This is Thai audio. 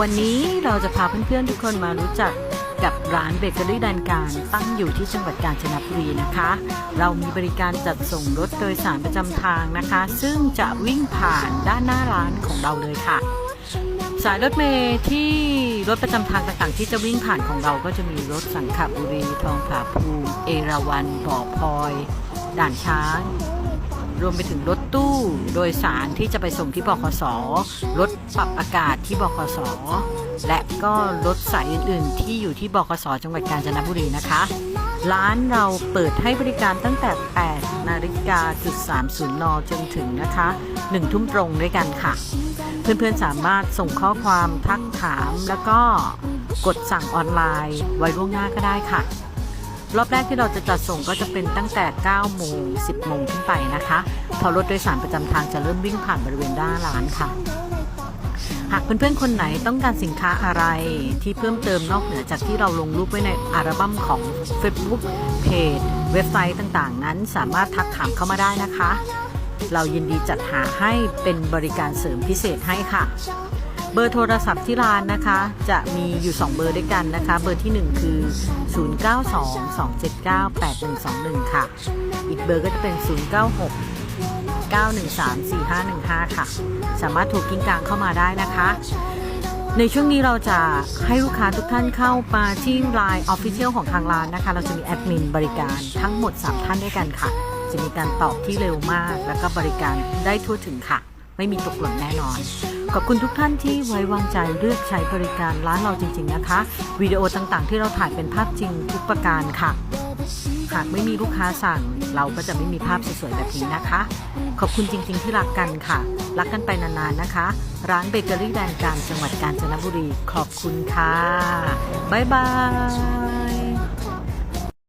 วันนี้เราจะพาเพื่อนๆทุกคนมารู้จักกับร้านเบเกอรี่ดันการตั้งอยู่ที่จังหวัดกาญจนบุรีนะคะ เรามีบริการจัดส่งรถโดยสารประจำทางนะคะ ซึ่งจะวิ่งผ่านด้านหน้าร้านของเราเลยค่ะ สายรถเมล์ที่รถประจำทางต่างๆ ที่จะวิ่งผ่านของเราก็จะมีรถสังขบุรี ทองผาภูมิเอราวันบ่อพลอย ด่านช้าง รวมไปถึงรถตู้โดยสารที่จะไปส่งที่บขส รถปรับอากาศที่บขส และก็รถสายอื่น ๆ ที่อยู่ที่บขส จังหวัดกาญจนบุรีนะคะ ร้านเราเปิดให้บริการตั้งแต่ 8 นาฬิกาจุด30 น จนถึงนะคะ 1 ทุ่มตรงด้วยกันค่ะ เพื่อน ๆ สามารถส่งข้อความทักถามแล้วก็กดสั่งออนไลน์ไว้ล่วงหน้าก็ได้ค่ะ รอบแรกที่เราจะจัดส่งก็จะเป็นตั้งแต่ 9 โมง 10 โมงขึ้นไปนะคะ พอรถโดยสารประจำทางจะเริ่มวิ่งผ่านบริเวณด้านร้านค่ะ หากเพื่อนๆ คนไหนต้องการสินค้าอะไรที่เพิ่มเติมนอกเหนือจากที่เราลงรูปไว้ในอัลบั้มของ Facebook เพจ เว็บไซต์ต่างๆ นั้นสามารถทักถามเข้ามาได้นะคะ เรายินดีจัดหาให้เป็นบริการเสริมพิเศษให้ค่ะ เบอร์โทรศัพท์ที่ร้านนะคะ จะมีอยู่ 2 เบอร์ด้วยกันนะคะ เบอร์ที่ 1 คือ 0922798121 ค่ะ อีกเบอร์ก็จะเป็น 096 913 4515 ค่ะ สามารถโทรกิ้งกลางเข้ามาได้นะคะ ในช่วงนี้เราจะให้ลูกค้าทุกท่านเข้ามาที่ Line Official ของทางร้านนะคะ เราจะมีแอดมินบริการทั้งหมด 3 ท่านด้วยกันค่ะ จะมีการตอบที่เร็วมาก แล้วก็บริการได้ทั่วถึงค่ะ ไม่มีตกหล่นแน่นอน ขอบคุณทุกท่านที่ไว้วางใจเลือกใช้บริการร้านเราจริง ๆ นะคะ วิดีโอต่างๆ ที่เราถ่ายเป็นภาพจริงทุกประการค่ะ หากไม่มีลูกค้าสั่ง เราก็จะไม่มีภาพสวยๆแบบนี้นะคะ ขอบคุณจริง ๆ ที่รักกันค่ะ รักกันไปนานๆนะคะ ร้านเบเกอรี่แดนการจังหวัดกาญจนบุรี ขอบคุณค่ะบ๊ายบาย